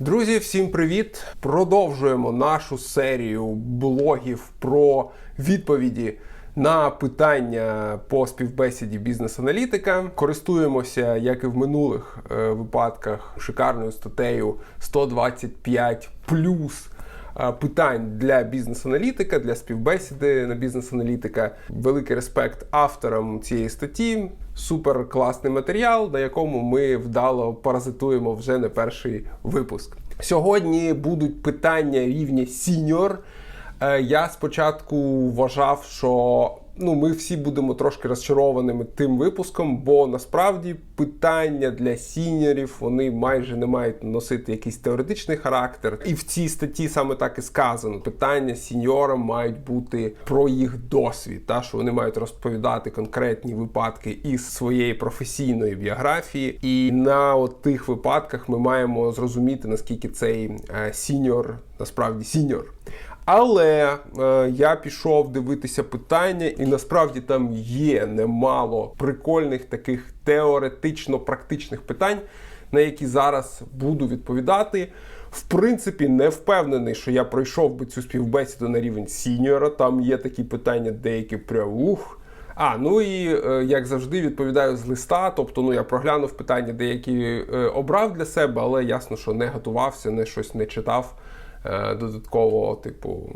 Друзі, всім привіт! Продовжуємо нашу серію блогів про відповіді на питання по співбесіді бізнес-аналітика. Користуємося, як і в минулих е, випадках, шикарною статтею 125 плюс. е, Питань для бізнес-аналітика, для співбесіди на бізнес-аналітика. Великий респект авторам цієї статті. Супер класний матеріал, на якому ми вдало паразитуємо вже не перший випуск. Сьогодні будуть питання рівня сіньор. Е, Я спочатку вважав, що ну, ми всі будемо трошки розчарованими тим випуском, бо насправді питання для сіньорів вони майже не мають носити якийсь теоретичний характер. І в цій статті саме так і сказано: питання сіньорам мають бути про їх досвід, та що вони мають розповідати конкретні випадки із своєї професійної біографії. І на от тих випадках ми маємо зрозуміти наскільки цей е, сіньор насправді сіньор. Але е, я пішов дивитися питання, і насправді там є немало прикольних таких теоретично-практичних питань, на які зараз буду відповідати. В принципі, не впевнений, що я пройшов би цю співбесіду на рівень сіньора. Там є такі питання, деякі прям ух. А, ну і е, як завжди відповідаю з листа. Тобто, ну я проглянув питання, деякі е, обрав для себе, але ясно, що не готувався, не щось не читав додатково, типу,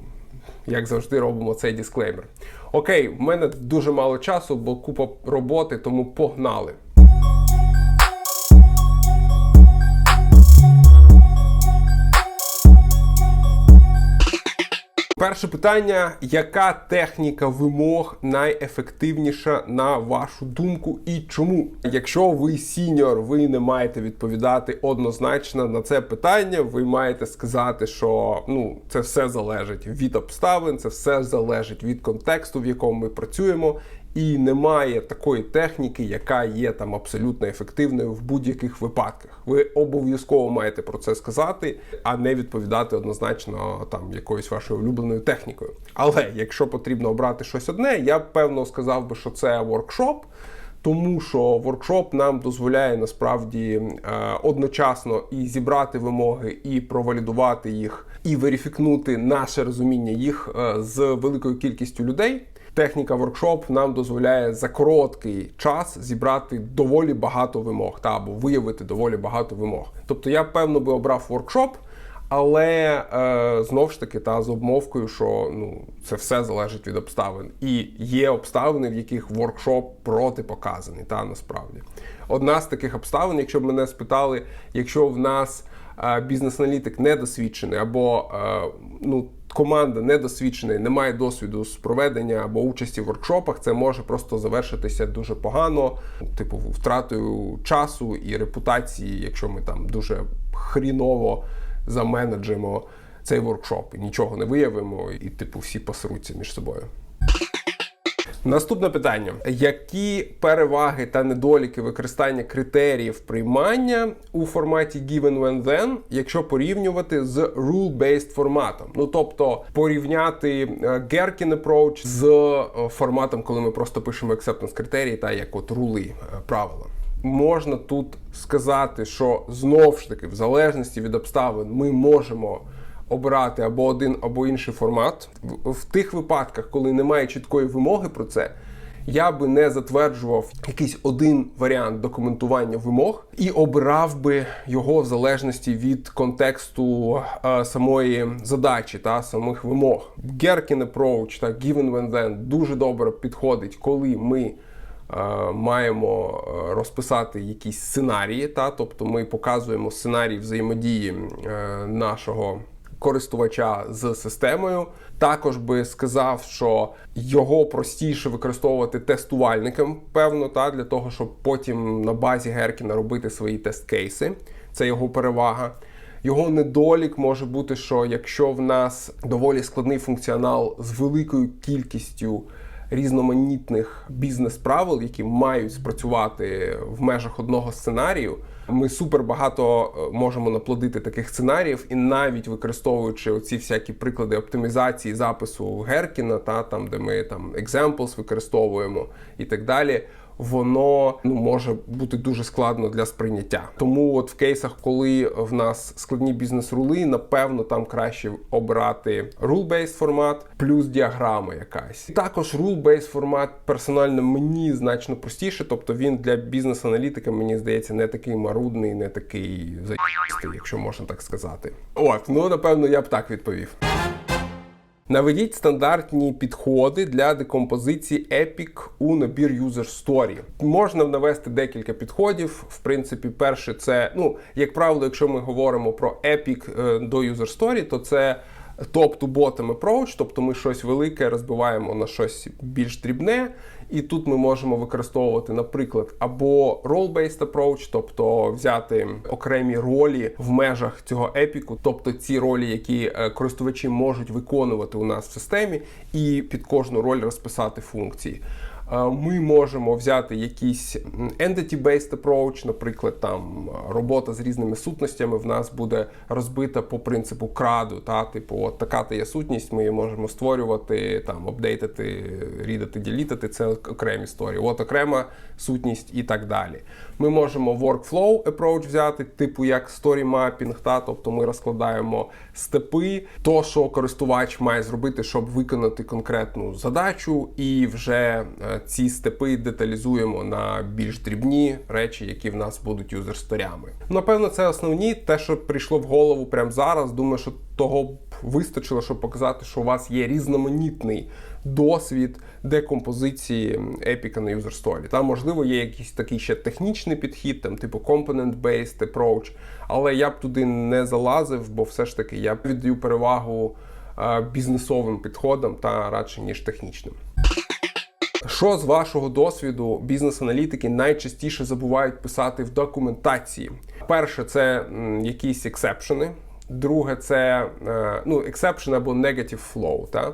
як завжди, робимо цей дисклеймер. Окей, в мене дуже мало часу, бо купа роботи, тому погнали. Перше питання: яка техніка вимог найефективніша на вашу думку і чому? Якщо ви сіньор, ви не маєте відповідати однозначно на це питання. Ви маєте сказати, що ну це все залежить від обставин, це все залежить від контексту, в якому ми працюємо. І немає такої техніки, яка є там абсолютно ефективною в будь-яких випадках. Ви обов'язково маєте про це сказати, а не відповідати однозначно там якоюсь вашою улюбленою технікою. Але якщо потрібно обрати щось одне, я певно сказав би, що це воркшоп. Тому що воркшоп нам дозволяє насправді е, одночасно і зібрати вимоги, і провалідувати їх, і верифікнути наше розуміння їх е, з великою кількістю людей. Техніка воркшоп нам дозволяє за короткий час зібрати доволі багато вимог та або виявити доволі багато вимог. Тобто я певно би обрав воркшоп, але е, знов ж таки та з обмовкою, що ну це все залежить від обставин, і є обставини, в яких воркшоп протипоказаний, та насправді одна з таких обставин, якщо б мене спитали, якщо в нас е, бізнес-аналітик недосвідчений або е, ну команда недосвідчена, і не має досвіду з проведення або участі в воркшопах, це може просто завершитися дуже погано, типу втратою часу і репутації, якщо ми там дуже хріново заменеджимо цей воркшоп і нічого не виявимо, і типу всі посруться між собою. Наступне питання: які переваги та недоліки використання критеріїв приймання у форматі Given When Then, якщо порівнювати з rule-based форматом? Ну тобто порівняти е, Gherkin approach з е, форматом, коли ми просто пишемо acceptance критерії та як от рули е, правила. Можна тут сказати, що знов ж таки, в залежності від обставин, ми можемо обирати або один, або інший формат. В, в тих випадках, коли немає чіткої вимоги про це, я би не затверджував якийсь один варіант документування вимог і обирав би його в залежності від контексту е, самої задачі та самих вимог. Gherkin approach та Given When Then дуже добре підходить, коли ми. е, Маємо е, розписати якісь сценарії, та тобто ми показуємо сценарій взаємодії е, нашого користувача з системою. Також би сказав, що його простіше використовувати тестувальникам, певно, та для того, щоб потім на базі Геркіна робити свої тест-кейси. Це його перевага. Його недолік може бути, що якщо в нас доволі складний функціонал з великою кількістю різноманітних бізнес-правил, які мають спрацювати в межах одного сценарію, ми супер багато е, можемо наплодити таких сценаріїв, і навіть використовуючи оці всякі приклади оптимізації запису Геркіна, та там де ми там examples використовуємо і так далі. Воно ну може бути дуже складно для сприйняття. Тому, от в кейсах, коли в нас складні бізнес-рули, напевно, там краще обирати rule-based формат плюс діаграма якась. Також rule-based формат персонально мені значно простіше, тобто він для бізнес-аналітика, мені здається, не такий марудний, не такий заїстий, якщо можна так сказати. От, ну напевно, я б так відповів. Наведіть стандартні підходи для декомпозиції Epic у набір User Story. Можна навести декілька підходів. В принципі, перше, це, ну, як правило, якщо ми говоримо про Epic е, до User Story, то це топ-to-bottom approach, тобто ми щось велике розбиваємо на щось більш дрібне. І тут ми можемо використовувати, наприклад, або role-based approach, тобто взяти окремі ролі в межах цього епіку, тобто ці ролі, які е, користувачі можуть виконувати у нас в системі, і під кожну роль розписати функції. Ми можемо взяти якийсь entity-based approach, наприклад, там робота з різними сутностями в нас буде розбита по принципу краду. Та, типу, от така то є сутність, ми її можемо створювати, там, апдейтити, рідати, ділітати, це окремі історії. От окрема сутність і так далі. Ми можемо workflow approach взяти, типу як story mapping, та, тобто ми розкладаємо степи, то, що користувач має зробити, щоб виконати конкретну задачу, і вже е, ці степи деталізуємо на більш дрібні речі, які в нас будуть юзер-сторями. Напевно, це основні, те, що прийшло в голову прямо зараз. Думаю, що того б вистачило, щоб показати, що у вас є різноманітний досвід декомпозиції епіка на story. Там, можливо, є якийсь такий ще технічний підхід, там, типу component-based approach, але я б туди не залазив, бо все ж таки я віддаю перевагу е, бізнесовим підходам та радше ніж технічним. Що з вашого досвіду бізнес-аналітики найчастіше забувають писати в документації? Перше, це якісь ексепшени. Друге, це е, ну, ексепшен або negative flow. Та?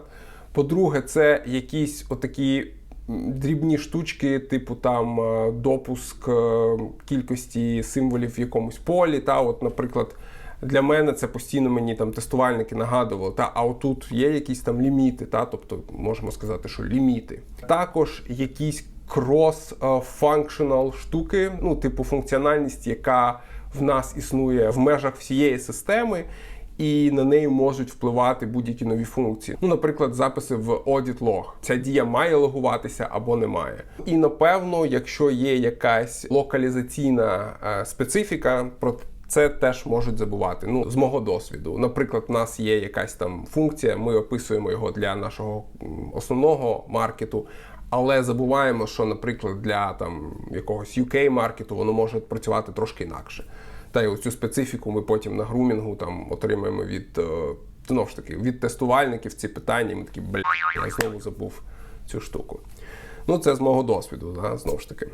По-друге, це якісь отакі дрібні штучки, типу там е, допуск е, кількості символів в якомусь полі. Та? От, наприклад, для мене це постійно мені там тестувальники нагадували, та а отут є якісь там ліміти, та тобто можемо сказати, що ліміти. Також якісь cross-functional штуки, ну, типу функціональність, яка в нас існує в межах всієї системи. І на неї можуть впливати будь-які нові функції. Ну, наприклад, записи в audit log. Ця дія має логуватися або не має. І напевно, якщо є якась локалізаційна е, специфіка, про це теж можуть забувати. Ну, з мого досвіду. Наприклад, у нас є якась там функція, ми описуємо його для нашого основного маркету. Але забуваємо, що, наприклад, для там якогось UK маркету воно може працювати трошки інакше. Та й оцю специфіку ми потім на грумінгу там отримаємо від е, знову ж таки від тестувальників ці питання. Ми такі бля, я знову забув цю штуку. Ну, це з мого досвіду, да, знову ж таки.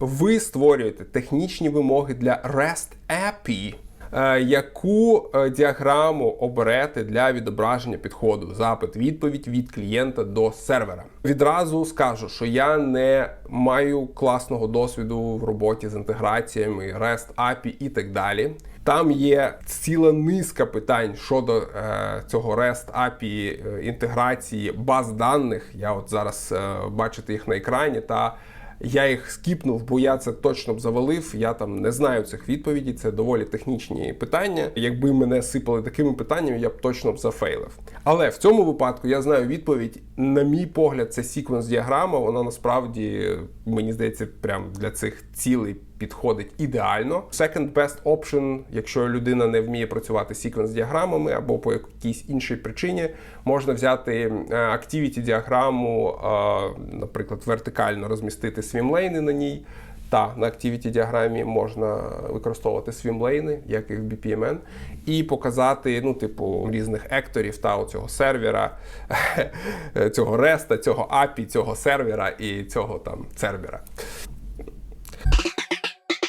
Ви створюєте технічні вимоги для REST API. Е, Яку е, діаграму оберете для відображення підходу? Запит, відповідь від клієнта до сервера. Відразу скажу, що я не маю класного досвіду в роботі з інтеграціями, REST API і так далі. Там є ціла низка питань щодо е, цього REST API е, інтеграції баз даних. Я от зараз е, бачите їх на екрані та. Я їх скіпнув, бо я це точно б завалив. Я там не знаю цих відповідей. Це доволі технічні питання. Якби мене сипали такими питаннями, я б точно б зафейлив. Але в цьому випадку я знаю відповідь. На мій погляд, це секвенс діаграма. Вона насправді мені здається, прям для цих цілей підходить ідеально. Second best option, якщо людина не вміє працювати секвенс діаграмами або по якійсь іншій причині, можна взяти activity діаграму, наприклад, вертикально розмістити свімлейни на ній. Та на activity діаграмі можна використовувати свімлейни, як і в BPMN, і показати, ну, типу, різних екторів та цього сервера, цього реста, цього API, цього сервера і цього там сервера.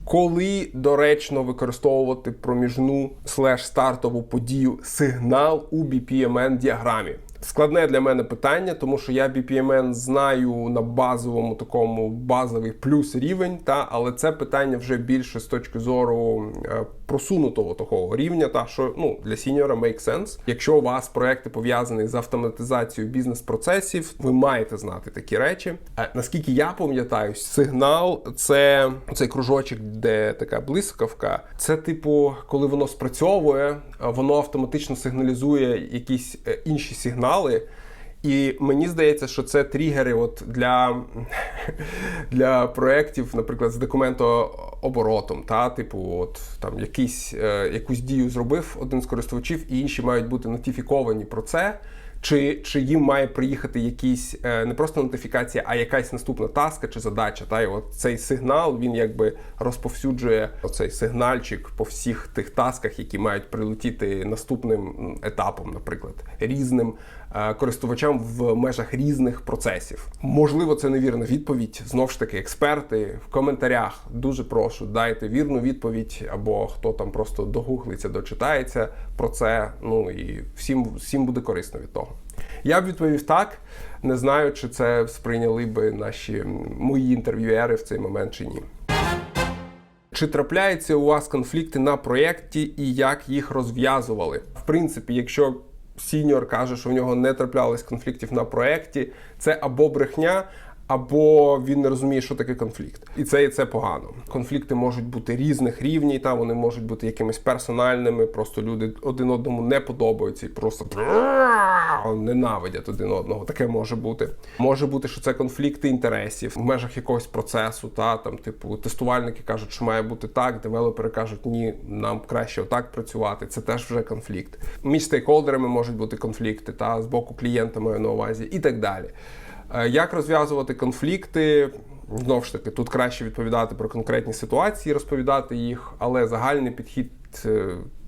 Коли доречно використовувати проміжну слеш стартову подію сигнал у BPMN діаграмі. Складне для мене питання, тому що я BPMN знаю на базовому такому базовий плюс рівень, та але це питання вже більше з точки зору е, просунутого такого рівня, та що ну для сіньора make sense. Якщо у вас проекти пов'язані з автоматизацією бізнес-процесів, ви маєте знати такі речі. Е, наскільки я пам'ятаю, сигнал це цей кружочок, де така блискавка. Це типу, коли воно спрацьовує, воно автоматично сигналізує якісь е, інші сигнали. І мені здається, що це тригери от для для проєктів, наприклад, з документооборотом. Та, типу, от там якийсь, е, якусь дію зробив один з користувачів, і інші мають бути нотифіковані про це. Чи чи їм має приїхати якісь е, не просто нотифікація, а якась наступна таска чи задача? Та і от цей сигнал він якби розповсюджує оцей сигнальчик по всіх тих тасках, які мають прилетіти наступним етапом, наприклад, різним користувачам в межах різних процесів. Можливо, це невірна відповідь. Знов ж таки, експерти в коментарях дуже прошу дайте вірну відповідь, або хто там просто догуглиться, дочитається про це. Ну і всім, всім буде корисно від того. Я б відповів так. Не знаю, чи це сприйняли би наші мої інтерв'юери в цей момент чи ні. Чи трапляються у вас конфлікти на проєкті і як їх розв'язували? В принципі, якщо сіньор каже, що в нього не траплялось конфліктів на проєкті, це або брехня, або він не розуміє, що таке конфлікт, і це і це погано. Конфлікти можуть бути різних рівнів, та вони можуть бути якимись персональними. Просто люди один одному не подобаються і просто ненавидять один одного. Таке може бути. Може бути, що це конфлікти інтересів в межах якогось процесу. Та там, типу, тестувальники кажуть, що має бути так. Девелопери кажуть, ні, нам краще отак працювати. Це теж вже конфлікт. Між стейкхолдерами можуть бути конфлікти, та з боку клієнта маю на увазі, і так далі. Як розв'язувати конфлікти? Знову ж таки, тут краще відповідати про конкретні ситуації, розповідати їх, але загальний підхід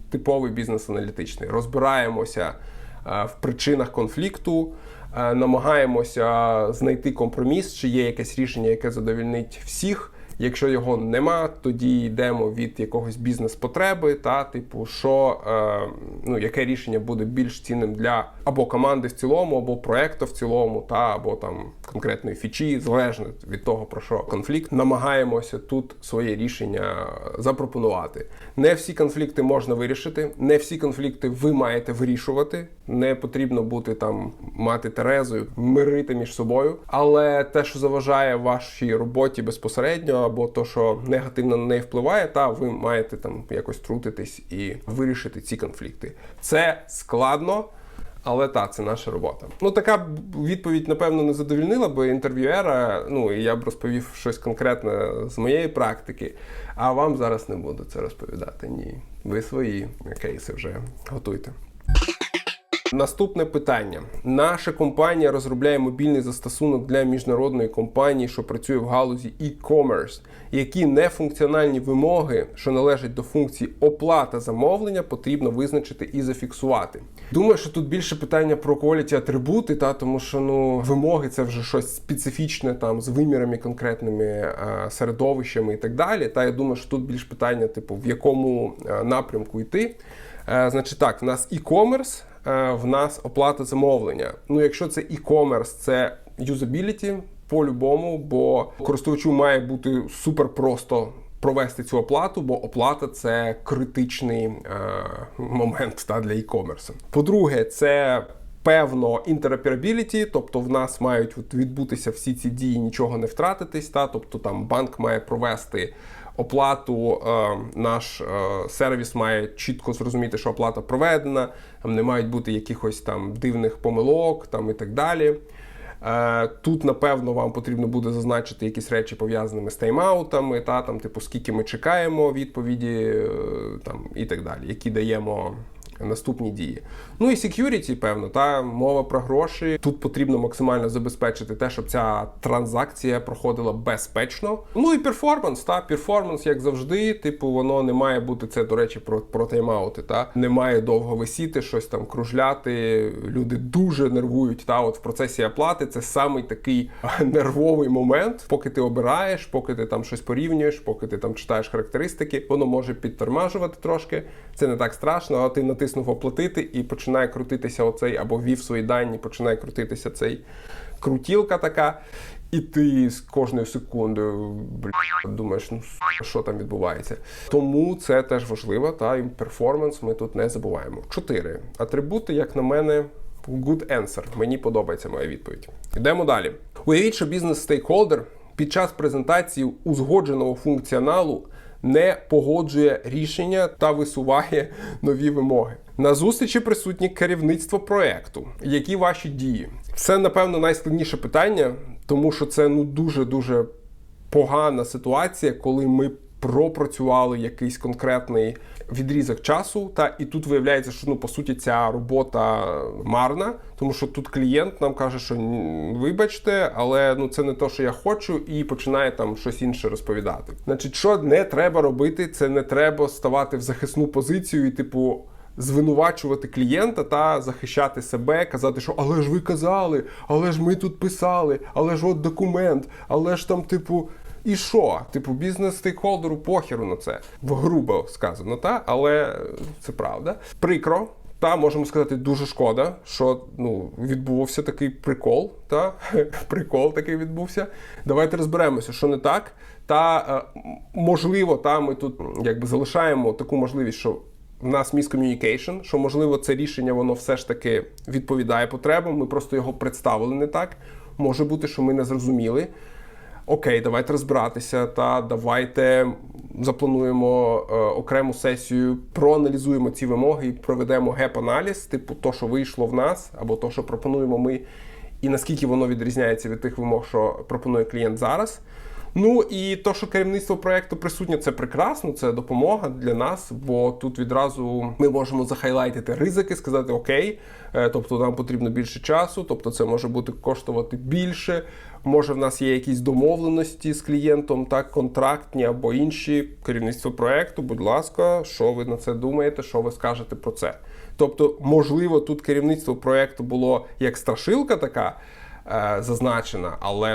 типовий бізнес-аналітичний. Розбираємося в причинах конфлікту, намагаємося знайти компроміс, чи є якесь рішення, яке задовільнить всіх. Якщо його нема, тоді йдемо від якогось бізнес-потреби, та типу, що е, ну яке рішення буде більш цінним для або команди в цілому, або проекту в цілому, та або там конкретної фічі, залежно від того про що конфлікт, намагаємося тут своє рішення запропонувати. Не всі конфлікти можна вирішити, не всі конфлікти ви маєте вирішувати. Не потрібно бути там мати терезою, мирити між собою, але те, що заважає вашій роботі безпосередньо або то, що негативно на неї впливає, та ви маєте там якось трутитись і вирішити ці конфлікти. Це складно. Але так, це наша робота. Ну, така відповідь, напевно, не задовільнила би інтерв'юера. Ну і я б розповів щось конкретне з моєї практики. А вам зараз не буду це розповідати. Ні. Ви свої кейси вже готуйте. Наступне питання: наша компанія розробляє мобільний застосунок для міжнародної компанії, що працює в галузі e-commerce. Які нефункціональні вимоги, що належать до функції оплата замовлення, потрібно визначити і зафіксувати. Думаю, що тут більше питання про quality атрибути, та тому що ну вимоги це вже щось специфічне там з вимірами конкретними а, середовищами і так далі. Та я думаю, що тут більше питання, типу, в якому а, напрямку йти. Значить, так, в нас e-commerce. Е, в нас оплата замовлення. Ну, якщо це e-commerce, це юзабіліті по-любому, бо користувачу має бути супер просто. Провести цю оплату, бо оплата це критичний е, момент та для e-commerce. По-друге, це певно інтероперабіліті, тобто в нас мають відбутися всі ці дії, нічого не втратитись. Та тобто там банк має провести оплату е, наш е, сервіс має чітко зрозуміти, що оплата проведена, там не мають бути якихось там дивних помилок там і так далі. Е, тут, напевно, вам потрібно буде зазначити якісь речі пов'язаними з тайм-аутами, та там, типу, скільки ми чекаємо відповіді, там і так далі, які даємо наступні дії. Ну і security, певно, та мова про гроші. Тут потрібно максимально забезпечити те, щоб ця транзакція проходила безпечно. Ну і перформанс, та перформанс, як завжди, типу, воно не має бути це, до речі, про про тайм-аути, та не має довго висіти, щось там кружляти. Люди дуже нервують. Та от в процесі оплати це самий такий нервовий момент, поки ти обираєш, поки ти там щось порівнюєш, поки ти там читаєш характеристики, воно може підтормажувати трошки. Це не так страшно, а ти натис натиснув оплатити і починає крутитися оцей або ввів свої дані, починає крутитися цей крутілка така. І ти з кожною секундою бля, думаєш, ну що там відбувається. Тому це теж важливо, та і перформанс ми тут не забуваємо. Чотири атрибути, як на мене, good answer. Мені подобається моя відповідь. Йдемо далі. Уявіть, що бізнес-стейкхолдер під час презентації узгодженого функціоналу не погоджує рішення та висуває нові вимоги. На зустрічі присутні керівництво проекту. Які ваші дії? Це, напевно, найскладніше питання, тому що це ну дуже дуже погана ситуація, коли ми пропрацювали якийсь конкретний відрізок часу, та і тут виявляється, що ну по суті ця робота марна, тому що тут клієнт нам каже, що вибачте, але ну це не те, що я хочу, і починає там щось інше розповідати. Значить, що не треба робити, це не треба ставати в захисну позицію і типу. Звинувачувати клієнта та захищати себе, казати, що але ж ви казали, але ж ми тут писали, але ж от документ, але ж там, типу, і що? Типу, бізнес-стейкхолдеру похеру на це. Грубо сказано, та але це правда. Прикро. Та можемо сказати, дуже шкода, що ну відбувся такий прикол. Та прикол такий відбувся. Давайте розберемося, що не так. Та е, можливо, та ми тут якби залишаємо таку можливість, що в нас міскомунікейшн, що можливо це рішення воно все ж таки відповідає потребам. Ми просто його представили не так. Може бути, що ми не зрозуміли. Окей, давайте розбиратися та давайте заплануємо е, окрему сесію, проаналізуємо ці вимоги і проведемо геп-аналіз, типу то, що вийшло в нас, або то, що пропонуємо ми, і наскільки воно відрізняється від тих вимог, що пропонує клієнт зараз. Ну і то, що керівництво проекту присутнє, це прекрасно, це допомога для нас, бо тут відразу ми можемо захайлайтити ризики, сказати окей, е, тобто нам потрібно більше часу, тобто це може бути коштувати більше. Може, в нас є якісь домовленості з клієнтом, так, контрактні або інші. Керівництво проекту, будь ласка, що ви на це думаєте, що ви скажете про це? Тобто, можливо, тут керівництво проекту було як страшилка така е, зазначена, але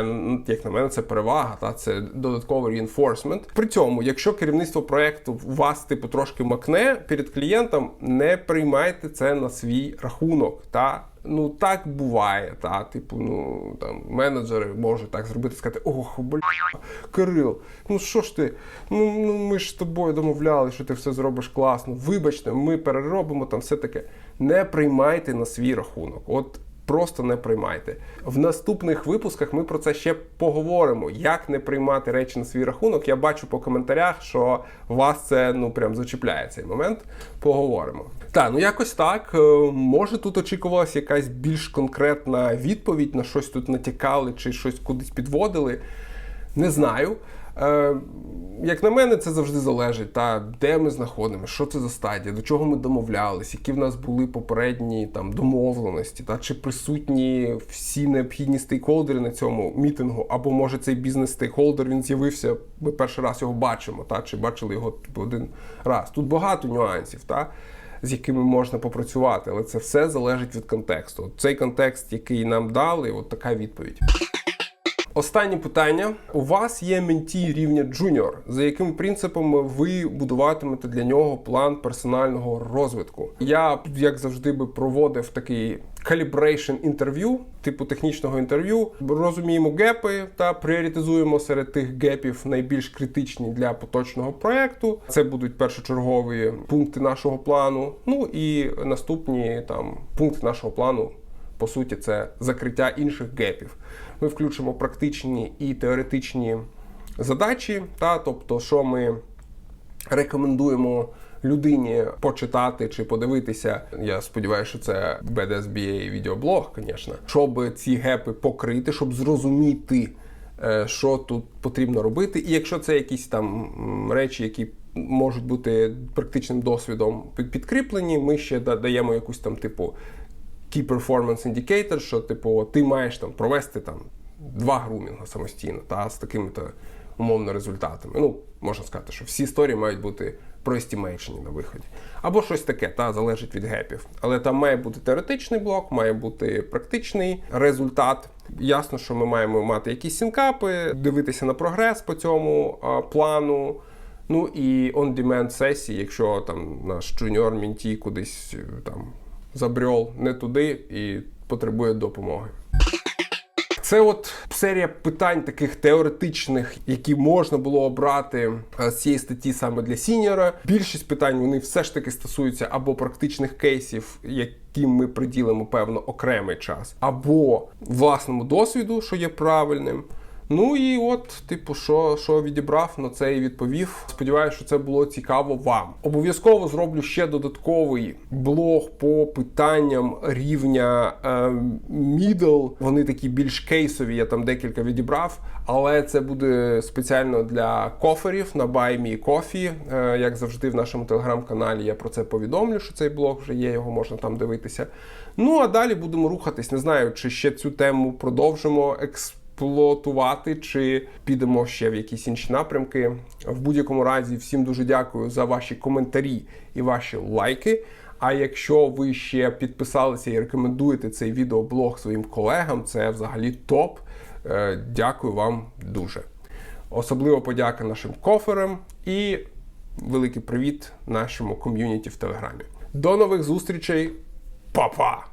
як на мене, це перевага, та це додатковий reinforcement. При цьому, якщо керівництво проекту вас типу трошки макне перед клієнтом, не приймайте це на свій рахунок. Та ну так буває. Та типу, ну там менеджери можуть так зробити, сказати: ох, бля, Кирил, ну що ж ти? Ну, ну ми ж з тобою домовляли, що ти все зробиш класно. Вибачте, ми переробимо там все таке. Не приймайте на свій рахунок. От Просто не приймайте. В наступних випусках ми про це ще поговоримо. Як не приймати речі на свій рахунок. Я бачу по коментарях, що вас це ну прям зачіпляє цей момент. Поговоримо. Та, ну якось так. Е, Може тут очікувалася якась більш конкретна відповідь на щось тут натякали чи щось кудись підводили. Не знаю. Е, як на мене, це завжди залежить, та де ми знаходимося, що це за стадія, до чого ми домовлялись, які в нас були попередні там домовленості, та чи присутні всі необхідні стейкхолдери на цьому мітингу, або може цей бізнес-стейкхолдер він з'явився. Ми перший раз його бачимо, та чи бачили його типу, один раз. Тут багато нюансів, та. З якими можна попрацювати, але це все залежить від контексту. Цей контекст, який нам дали, от така відповідь. Останнє питання. У вас є менті рівня джуніор, за яким принципом ви будуватимете для нього план персонального розвитку? Я, як завжди, би проводив такий calibration інтерв'ю, типу технічного інтерв'ю. Розуміємо гепи та пріоритизуємо серед тих гепів найбільш критичні для поточного проекту. Це будуть першочергові пункти нашого плану. Ну і наступні там пункти нашого плану. По суті, це закриття інших гепів. Ми включимо практичні і теоретичні задачі, та тобто, що ми рекомендуємо людині почитати чи подивитися. Я сподіваюся, що це BDSBA відеоблог, звісно, щоб ці гепи покрити, щоб зрозуміти, е, що тут потрібно робити. І якщо це якісь там речі, які можуть бути практичним досвідом підкріплені, ми ще даємо якусь там типу Key Performance Indicator, що типу ти маєш там провести там два грумінга самостійно та з такими-то умовно результатами. Ну, можна сказати, що всі історії мають бути проестімейшені на виході. Або щось таке, та залежить від гепів. Але там має бути теоретичний блок, має бути практичний результат. Ясно, що ми маємо мати якісь сінкапи, дивитися на прогрес по цьому а, плану. Ну і on-demand сесії, якщо там наш джуніор мінті кудись е, там забрьол не туди і потребує допомоги. Це от серія питань таких теоретичних, які можна було обрати е, з цієї статті саме для сіньора. Більшість питань вони все ж таки стосуються або практичних кейсів, яким ми приділимо певно окремий час, або власному досвіду, що є правильним. Ну і от, типу, що, що відібрав, на це і відповів. Сподіваюся, що це було цікаво вам. Обов'язково зроблю ще додатковий блог по питанням рівня е, middle. Вони такі більш кейсові. Я там декілька відібрав, але це буде спеціально для коферів на Me Coffee. Е, як завжди, в нашому телеграм-каналі я про це повідомлю, що цей блог вже є, його можна там дивитися. Ну а далі будемо рухатись. Не знаю, чи ще цю тему продовжимо експлуатувати, чи підемо ще в якісь інші напрямки. В будь-якому разі, всім дуже дякую за ваші коментарі і ваші лайки. А якщо ви ще підписалися і рекомендуєте цей відеоблог своїм колегам, це взагалі топ. Е, Дякую вам дуже. Особливо подяка нашим коферам і великий привіт нашому ком'юніті в Телеграмі. До нових зустрічей, Па-па!